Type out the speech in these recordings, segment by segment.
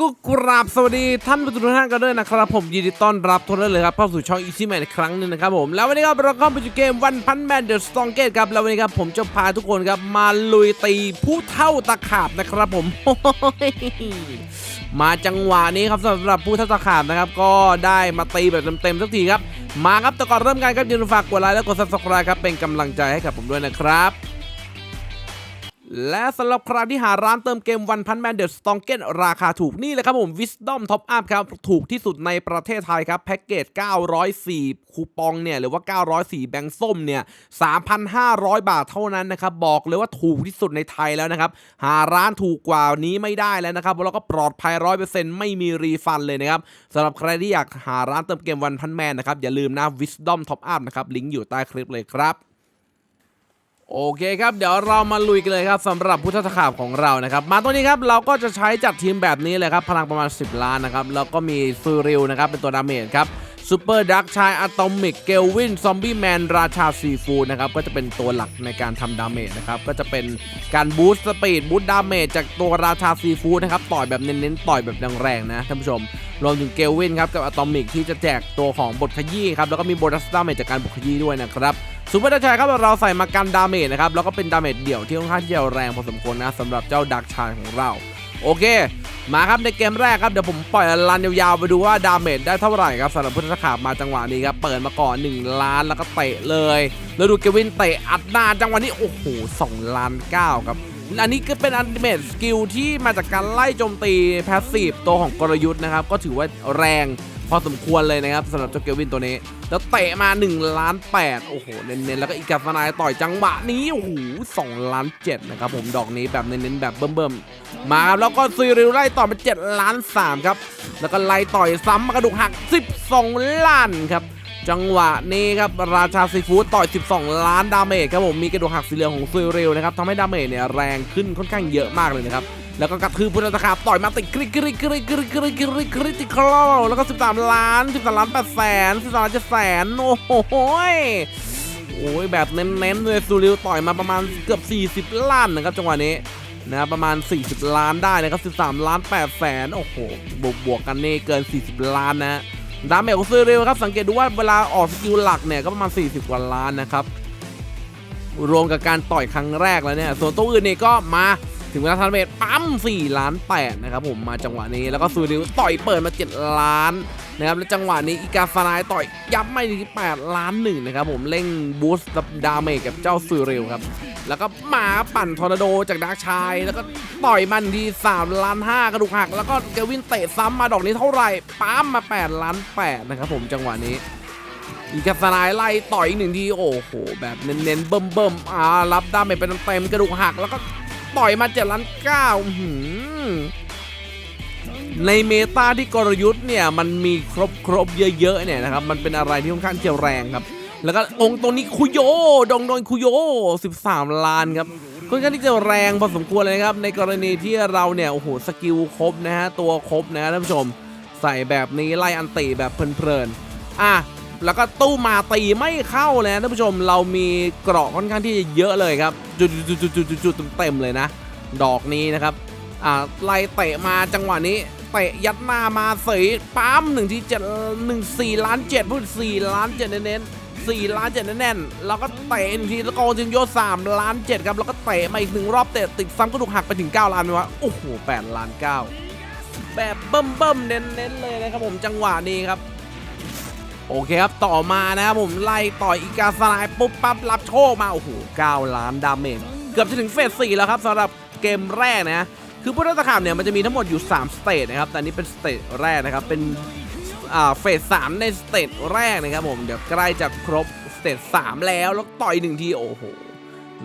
ก็กราบสวัสดีท่านผู้ชมทุกท่านกันด้วยนะครับผมยินดีต้อนรับทุกท่านเลยครับเข้าสู่ช่อง Easy Man อีกครั้งหนึงนะครับผมแล้ววันนี้ครับเราเข้าไปสู่เกมวันพันแมนเดอะสตองเกตครับแล้ววันนี้ครับผมจะพาทุกคนครับมาลุยตีผู้เท่าตะขาบนะครับผมมาจังหวะนี้ครับสำหรับผู้เท่าตะขาบนะครับก็ได้มาตีแบบเต็มๆสักทีครับมาครับแต่ก่อนเริ่มกันครับอย่าลืมฝากกดไลค์และกด subscribe ครับเป็นกำลังใจให้กับผมด้วยนะครับ และสำหรับใครที่หาร้านเติมเกมวันพันแมนเดอร์สตองเกตราคาถูกนี่เลยครับผม Wisdom Top Up ครับ ถูกที่สุดในประเทศไทยครับ แพ็กเกจ 904 คูปองเนี่ย หรือว่า 904 แบงค์ส้มเนี่ย 3,500 บาทเท่านั้นนะครับ บอกเลยว่าถูกที่สุดในไทยแล้วนะครับ หาร้านถูกกว่านี้ไม่ได้แล้วนะครับแล้วก็ปลอดภัย 100%ไม่มีรีฟันเลยนะครับสำหรับใครที่อยากหาร้านเติมเกมวันพันแมนนะครับอย่าลืมนะ Wisdom Top Up นะครับลิงก์อยู่ใต้คลิปเลยครับ โอเคครับ เดี๋ยวเรามาลุยกันเลยครับสำหรับพุทธขาบของเรานะครับ มาตัวนี้ครับเราก็จะใช้จัดทีมแบบนี้เลยครับ พลังประมาณ 10 ล้านนะครับแล้วก็มีซูริลนะครับเป็นตัวดาเมจครับซูเปอร์ดักชายอะตอมิกเกลวินซอมบี้แมนราชาซีฟูนะครับก็จะเป็นตัวหลักในการทำดาเมจนะครับก็จะเป็นการบูสต์สปีดบูสต์ดาเมจจากตัวราชาซีฟูนะครับต่อยแบบเน้นๆต่อยแบบแรงๆนะท่านผู้ชม รวมถึงเกลวินครับกับอะตอมิกที่จะแจกตัวของบทขยี้ครับแล้วก็มีโบนัสดาเมจจากการบทขยี้ด้วยนะครับซูเปอร์ดักชายครับเราใส่มากันดาเมจนะครับแล้วก็เป็นดาเมจเดี่ยวที่ค่อนข้างที่จะแรงพอสมควรนะสำหรับเจ้าดักชายของเรา โอเค มาครับในเกมแรกครับเดี๋ยวผมปล่อยรันยาวๆไปดูว่าดาเมจได้เท่าไหร่ครับสำหรับพุทธขาบมาจังหวะนี้ครับเปิดมาก่อน 1 ล้านแล้วก็เตะเลย แล้วดูเกวินเตะอัดหน้าจังหวะนี้โอ้โห2ล้าน9ครับ อันนี้ก็เป็นอันติเมทสกิลที่มาจากการไล่โจมตีแพสซีฟตัวของกลยุทธ์นะครับ ก็ถือว่าแรงพอสมควรเลยนะครับสำหรับเจ้าเกวินตัวนี้ แล้วเตะมา1ล้าน8โอ้โห เน้นๆ แล้วก็อีกาฟนายต่อยจังหวะนี้ โอ้โห2ล้าน7นะครับผมดอกนี้แบบเน้นๆ แบบเบิ่มๆ มาครับแล้วก็ซีริลไล่ต่อมา7ล้าน3ครับ แล้วก็ไล่ต่อยซ้ำมากระดูกหัก 12 ล้านครับ จังหวะนี้ครับราชาซีฟู้ดต่อย 12 ล้านดาเมจครับผมมีกระดูกหักสีเหลืองของซุยเรลนะครับทำให้ดาเมจเนี่ยแรงขึ้นค่อนข้างเยอะมากเลยนะครับแล้วก็กระทืบพุทธตะขาบต่อยมาติดกริกริกริกริกริกริกริติคลอแล้วก็ 13 ล้าน 13 ล้าน8แสน13ล้าน7แสนโอ้โหโอ้ยแบบเน้นๆเลยซูริลต่อยมาประมาณเกือบ 40 ล้านนะครับจังหวะนี้นะครับประมาณ 40 ล้านได้นะครับ 13 ล้าน8แสนโอ้โหบวกบวกกันนี่เกิน 40 ล้านนะ ดาเมจของซีเรียลครับ สังเกตดูว่าเวลาออกสกิลหลักเนี่ย ก็ประมาณ 40 กว่าล้านนะครับ รวมกับการต่อยครั้งแรกแล้วเนี่ย ส่วนตัวอื่นนี่ก็มาถึงเวลาทันเมจปั๊ม4ล้าน8นะครับผมมาจังหวะนี้แล้วก็ซูริวต่อยเปิดมา 7 ล้าน นะครับแล้วจังหวะนี้อีกาฟานายต่อยยับไม่ที่8ล้านหนึ่งนะครับผมเร่งบูสต์ดาเมจกับเจ้าซูเริวครับ แล้วก็มาปั่นทอร์นาโดจากดาร์กชาย แล้วก็ต่อยมันที3 ล้าน5กระดูกหัก แล้วก็เกวินเตะซ้ำมาดอกนี้เท่าไหร่ปั๊มมา 8 ล้าน8นะครับผมจังหวะนี้อีกาสนายไล่ต่อยอีกหนึ่งทีโอ้โห แบบเน้นๆเบิ่มๆอ่ารับดาเมจเป็นเต็มๆกระดูกหัก แล้วก็ต่อยมา7ล้าน9อื้อหือ ในเมตาที่กลยุทธ์เนี่ยมันมีครบครบๆเยอะๆเนี่ยนะครับมันเป็นอะไรที่ค่อนข้างจะแรงครับ แล้วก็องค์ตรงนี้คุโยดองดอนคุโย 13 ล้านครับค่อนข้างที่จะแรงพอสมควรเลยครับ ในกรณีที่เราเนี่ยโอ้โหสกิลครบนะฮะตัวครบนะท่านผู้ชม ใส่แบบนี้ไล่อันติแบบเพลินๆอะแล้วก็ตู้มาตีไม่เข้าเลยนะท่านผู้ชมเรามีเกราะค่อนข้างที่จะเยอะเลยครับจุดจุดจุดจุดจุดเต็มๆเลยนะ ดอกนี้นะครับอ่าไล่เตะมาจังหวะนี้ เตะยัดหน้ามาเสยปั๊มหนึ่งที่เจ็ดหนึ่งสี่ล้านเจ็ดพูดสี่ล้านเจ็ดเน้นๆสี่ล้านเจ็ดแน่นๆแล้วก็เตะหนึ่งทีแล้วก็จิงโยสามล้านเจ็ดครับแล้วก็เตะมาอีกหนึ่งรอบเตะติดซ้ำกระดูกหักไปถึง9ล้านไหมวะโอ้โหแปดล้านเก้าแบบเบิ่มเบิ่มๆเน้นๆเลยนะครับผมจังหวะนี้ครับโอเคครับ ต่อมานะครับผมไล่ต่อยอีกาสลายปุ๊บปั๊บรับโชคมา โอ้โห 9 ล้านดาเมจเกือบจะถึงเฟส4แล้วครับสำหรับเกมแรกนะ คือพุทธตะขาบเนี่ยมันจะมีทั้งหมดอยู่ 3 สเตจนะครับ แต่อันนี้เป็นสเตจแรกนะครับ เป็นเฟส3ในสเตจแรกนะครับผม เดี๋ยวใกล้จะครบสเตจ3แล้ว แล้วต่อยหนึ่งที โอ้โห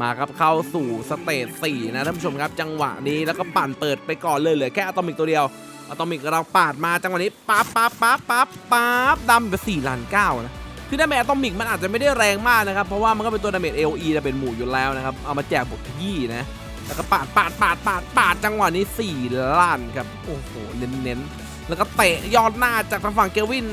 มาครับเข้าสู่สเตจ4นะท่านผู้ชมครับ จังหวะนี้แล้วก็ปั่นเปิดไปก่อนเลยเหลือแค่อะตอมิกตัวเดียวอะตอมิกเราปาดมาจังหวะนี้ปั๊บปั๊บปั๊บปั๊บปั๊บดำไปสี่ล้านเก้านะคือดาเมจอะตอมิกมันอาจจะไม่ได้แรงมากนะครับ เพราะว่ามันก็เป็นตัวดาเมจ LE แต่เป็นหมู่อยู่แล้วนะครับ เอามาแจกบทขยี้นะ แล้วก็ปาดปาดปาดปาดปาดจังหวะนี้4ล้านครับโอ้โหเน้นๆแล้วก็เตะยอดหน้าจากทางฝั่งเกวิน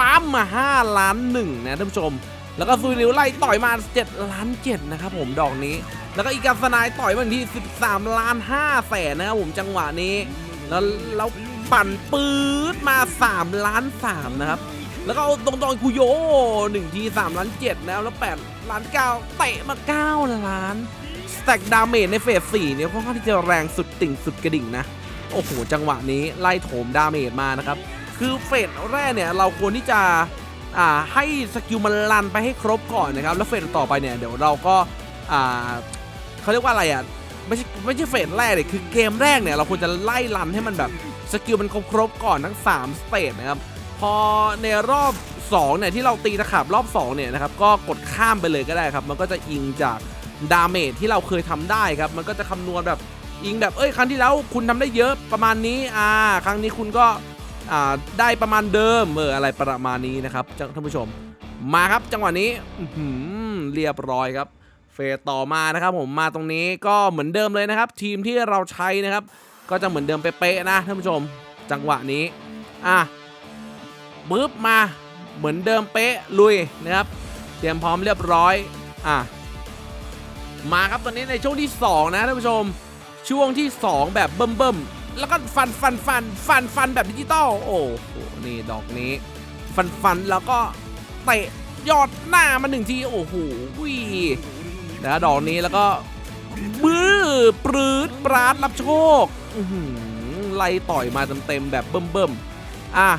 ปั๊มมา 5 ล้านหนึ่งนะท่านผู้ชม แล้วก็ซุยริวไล่ต่อยมา 7 ล้าน7นะครับผมดอกนี้ แล้วก็อีกาสนายต่อยมาที่ 13 ล้าน5แสนนะครับผมจังหวะนี้ แล้วแล้วปั่นปื๊ดมา 3 ล้าน3นะครับแล้วก็ตรงตรงคุโยหนึ่งที3ล้าน7แล้วแล้ว8ล้าน9เตะมา9ล้าน แต็กดาเมจในเฟส4เนี่ยค่อนข้างที่จะแรงสุดติ่งสุดกระดิ่งนะ โอ้โห จังหวะนี้ไล่โถมดาเมจมานะครับ คือเฟสแรกเนี่ยเราควรที่จะอ่าให้สกิลมันลันไปให้ครบก่อนนะครับ แล้วเฟสต่อไปเนี่ยเดี๋ยวเราก็อ่าเขาเรียกว่าอะไรอะไม่ใช่ไม่ใช่เฟสแรกเลยคือเกมแรกเนี่ยเราควรจะไล่ลันให้มันแบบสกิลมันครบๆก่อนทั้ง3สเตจนะครับพอในรอบ2เนี่ยที่เราตีตะขาบรอบ2เนี่ยนะครับก็กดข้ามไปเลยก็ได้ครับ มันก็จะอิงจาก ดาเมจที่เราเคยทำได้ครับ มันก็จะคำนวณแบบอิงแบบเอ้ยครั้งที่แล้วคุณทำได้เยอะประมาณนี้อ่าครั้งนี้คุณก็อ่าได้ประมาณเดิมเอออะไรประมาณนี้นะครับท่านผู้ชม มาครับจังหวะนี้เรียบร้อยครับ เฟสต่อมานะครับ ผมมาตรงนี้ก็เหมือนเดิมเลยนะครับ ทีมที่เราใช้นะครับ ก็จะเหมือนเดิมเป๊ะๆนะท่านผู้ชม จังหวะนี้อะปึ๊บมาเหมือนเดิมเป๊ะลุยนะครับ เตรียมพร้อมเรียบร้อยอะ มาครับตอนนี้ในช่วงที่ 2 นะท่านผู้ชม ช่วงที่ 2 แบบเบิ่มๆแล้วก็ฟันฟันฟันฟันฟันแบบดิจิตอลโอ้โหนี่ดอกนี้ ฟันฟันแล้วก็เตะยอดหน้ามาหนึ่งทีโอ้โหวิแล้วดอกนี้แล้วก็บื้อปรืดปราดรับโชคไล่ต่อยมาเต็มๆแบบเบิ่มๆอะ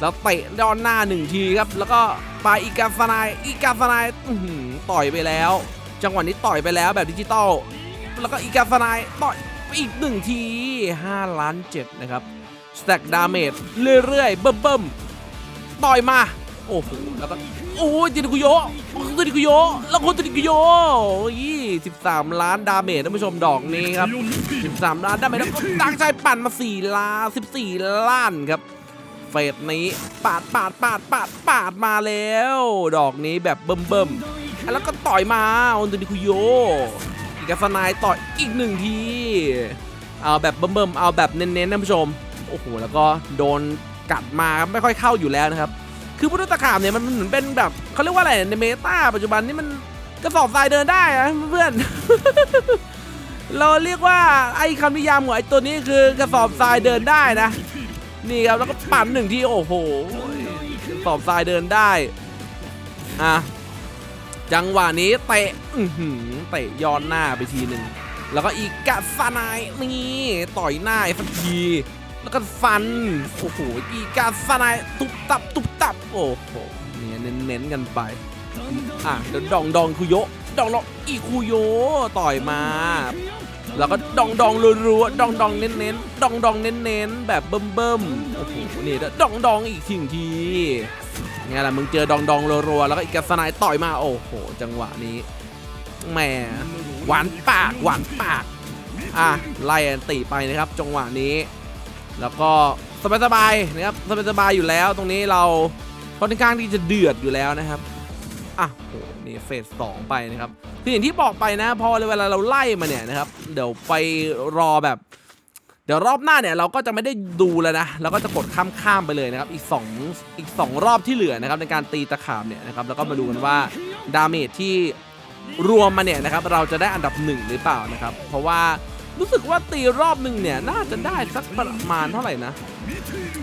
แล้วเตะยอดหน้าหนึ่งทีครับ แล้วก็ไปอีกาสนายอีกาสนายต่อยไปแล้ว จังหวะนี้ต่อยไปแล้วแบบดิจิตอลแล้วก็อีกาสนายต่อยอีกหนึ่งที 5 ล้าน7นะครับสแต็กดาเมจเรื่อยๆ เบิ่มๆ ต่อยมา โอ้โห แล้วก็โอ้ยติดคุโยติดคุโยแล้วคนติดคุโยยี่สิบสามล้านดาเมจท่านผู้ชมดอกนี้ครับสิบสามล้านดาเมจแล้วก็ตั้งใจปั่นมาสี่ล้านสิบสี่ล้านครับเฟสนี้ปาดปาดปาดปาดปาดมาแล้ว ดอกนี้แบบเบิ่มเบิ่มๆ แล้วก็ต่อยมาออนติดคุโยอีกาสนายต่อยอีกหนึ่งทีเอาแบบเบิ่มๆเอาแบบเน้นๆท่านผู้ชม โอ้โห แล้วก็โดนกัดมาไม่ค่อยเข้าอยู่แล้วนะครับ คือพุทธตะขาบเนี่ยมันเหมือนเป็นแบบเขาเรียกว่าอะไรในเมตาปัจจุบันนี่มันกระสอบทรายเดินได้อะเพื่อน เราเรียกว่าไอ้คำนิยามของไอ้ตัวนี้คือกระสอบทรายเดินได้นะ นี่ครับแล้วก็ปั่นหนึ่งที่โอ้โหกระสอบทรายเดินได้ อะ จังหวะนี้เตะอื้อหือเตะย้อนหน้าไปทีหนึ่งแล้วก็อีกกะฟันายนี่ต่อยหน้าอีกสักที แล้วก็ฟันโอ้โหอีกาสนายตุบตับตุบตับโอ้โหเนี่ยเน้นๆกันไปอะเดี๋ยวดองดองคุโยดองดองอีคุโยต่อยมา แล้วก็ดองดองรัวๆดองดองเน้นเน้นๆดองดองเน้นเน้นๆแบบเบิ่มเบิ่มๆโอ้โหนี่ดองดองอีกทีหนึ่งทีไงล่ะมึงเจอดองดองรัวๆแล้วก็อีกาสนายต่อยมาโอ้โห จังหวะนี้แหมหวานปากหวานปากอะไล่อันติไปนะครับ จังหวะนี้ แล้วก็สบายๆนะครับสบายๆอยู่แล้ว ตรงนี้เราค่อนข้างที่จะเดือดอยู่แล้วนะครับอะโห นี่เฟสสองไปนะครับคืออย่างที่บอกไปนะ พอเวลาเราไล่มาเนี่ยนะครับ เดี๋ยวไปรอแบบ เดี๋ยวรอบหน้าเนี่ยเราก็จะไม่ได้ดูแล้วนะเราก็จะกดข้ามๆไปเลยนะครับ อีก2อีก 2 รอบที่เหลือนะครับในการตีตะขาบเนี่ยนะครับแล้วก็มาดูกันว่าดาเมจที่รวมมาเนี่ยนะครับเราจะได้อันดับหนึ่งหรือเปล่านะครับ เพราะว่ารู้สึกว่าตีรอบหนึ่งเนี่ยน่าจะได้สักประมาณเท่าไหร่นะ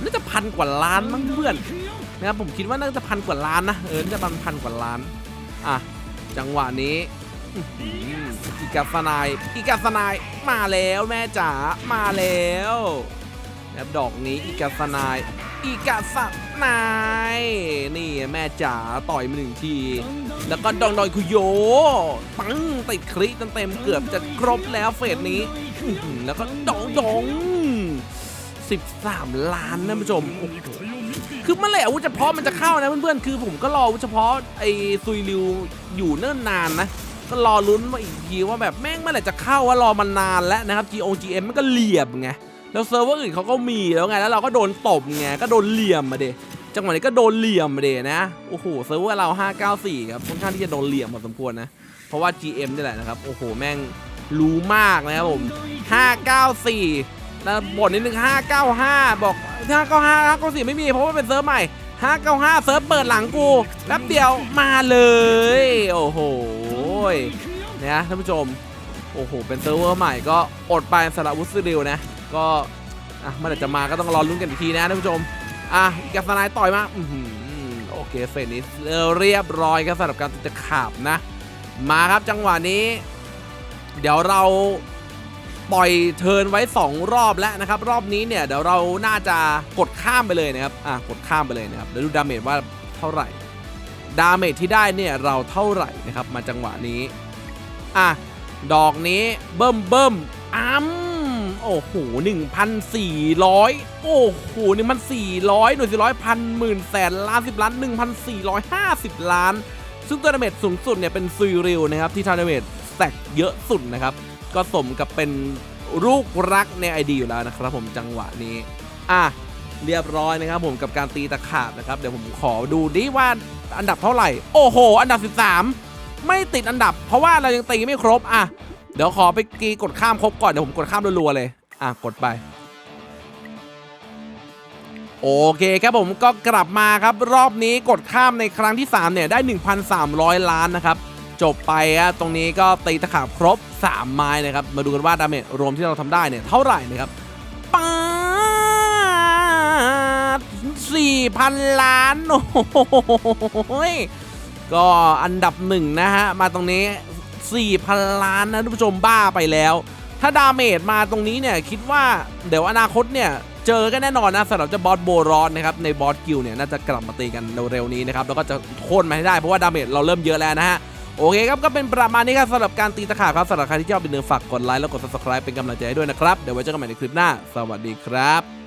น่าจะพันกว่าล้านมั้งเพื่อนนะครับผมคิดว่าน่าจะพันกว่าล้านนะเออน่าจะประมาณพันกว่าล้าน อะ จังหวะนี้อีกาสนายอีกาสนายมาแล้วแม่จ๋ามาแล้วนะครับดอกนี้อีกาสนายอีกาสนายนี่แม่จ๋าต่อยมาหนึ่งที แล้วก็ดองดอยคุโยปังติดคลิเต็มเกือบจะครบแล้วเฟสนี้ แล้วก็ดองดอง13 ล้านนะผู้ชมโอ้โห คือเมื่อไหร่อาวุธเฉพาะมันจะเข้านะเพื่อนๆ คือผมก็รออาวุธเฉพาะไอ้ซุยริวอยู่เนิ่นนานนะ ก็รอลุ้นมาอีกทีว่าแบบแม่งเมื่อไหร่จะเข้าว่ารอมันนานแล้วนะครับ G O G M มันก็เหลี่ยมไง แล้วเซิร์ฟเวอร์อื่นเขาก็มีแล้วไง แล้วเราก็โดนตบไง ก็โดนเหลี่ยมมาเดจังหวะนี้ก็โดนเหลี่ยมมาเดนะ โอ้โห เซิร์ฟเวอร์เรา 594 ครับค่อนข้างที่จะโดนเหลี่ยมพอสมควรนะ เพราะว่า GM นี่แหละนะครับ โอ้โห แม่งรู้มากนะครับผม 594 แล้วบทนิดนึง595 บอก 595 594ไม่มีเพราะว่าเป็นเซิร์ฟใหม่ 595 เซิร์ฟเปิดหลังกูแป๊บเดียวมาเลย โอ้โหเนี่ยท่านผู้ชม โอ้โห เป็นเซิร์ฟเวอร์ใหม่ก็อดไปสรับวุฒิริวนะ ก็อะเมื่อจะมาก็ต้องรอลุ้นกันอีกทีนะท่านผู้ชม อะอีกัสนายต่อยมาอืโอเคเฟรนนี้เรียบร้อยครับสำหรับการตีตะขาบนะ มาครับจังหวะนี้ เดี๋ยวเรา ปล่อยเทินไว้ 2 รอบแล้วนะครับ รอบนี้เนี่ยเดี๋ยวเราน่าจะกดข้ามไปเลยนะครับ อะกดข้ามไปเลยนะครับแล้วดูดาเมจว่าเท่าไหร่ ดาเมจที่ได้เนี่ยเราเท่าไหร่นะครับ มาจังหวะนี้ อะ ดอกนี้เบิ่มเบิ่มอ้ำโอ้โห1,400 โอ้โห1,400 หน่วย400พันหมื่นแสนล้านสิบล้าน1,450 ล้าน ซึ่งตัวดาเมจสูงสุดเนี่ยเป็นซุยริวนะครับที่ทำดาเมจแตกเยอะสุดนะครับ ก็สมกับเป็นลูกรักในไอดีอยู่แล้วนะครับผมจังหวะนี้ อะเรียบร้อยนะครับผมกับการตีตะขาบนะครับ เดี๋ยวผมขอดูดิว่าอันดับเท่าไหร่ โอ้โห อันดับ 13 ไม่ติดอันดับ เพราะว่าเรายังตีไม่ครบอะเดี๋ยวขอไปกีกดข้ามครบก่อนเดี๋ยวผมกดข้ามรัวๆเลย อะกดไป โอเคครับผมก็กลับมาครับรอบนี้กดข้ามในครั้งที่ 3 เนี่ยได้ 1,300 ล้านนะครับ จบไปอะตรงนี้ก็ตีตะขาบครบ 3 ไม้นะครับ มาดูกันว่าดาเมจรวมที่เราทำได้เนี่ยเท่าไหร่นะครับป้าด4,000ล้าน โอ้โหยก็อันดับหนึ่งนะฮะ มาตรงนี้ 4,000 ล้านนะท่านผู้ชมบ้าไปแล้ว ถ้าดาเมจมาตรงนี้เนี่ย คิดว่าเดี๋ยวอนาคตเนี่ย เจอกันแน่นอนนะสำหรับเจ้าบอสโบรอนนะครับ ในบอสกิลเนี่ย น่าจะกลับมาตีกันเร็วๆนี้นะครับ แล้วก็จะโค่นมาให้ได้เพราะว่าดาเมจเราเริ่มเยอะแล้วนะฮะ โอเคครับก็เป็นประมาณนี้ครับสำหรับการตีตะขาบครับสำหรับใครที่ชอบเป็นเนื้อฝากกดไลค์แล้วกด subscribe เป็นกำลังใจให้ด้วยนะครับ เดี๋ยวไว้เจอกันใหม่ในคลิปหน้า สวัสดีครับ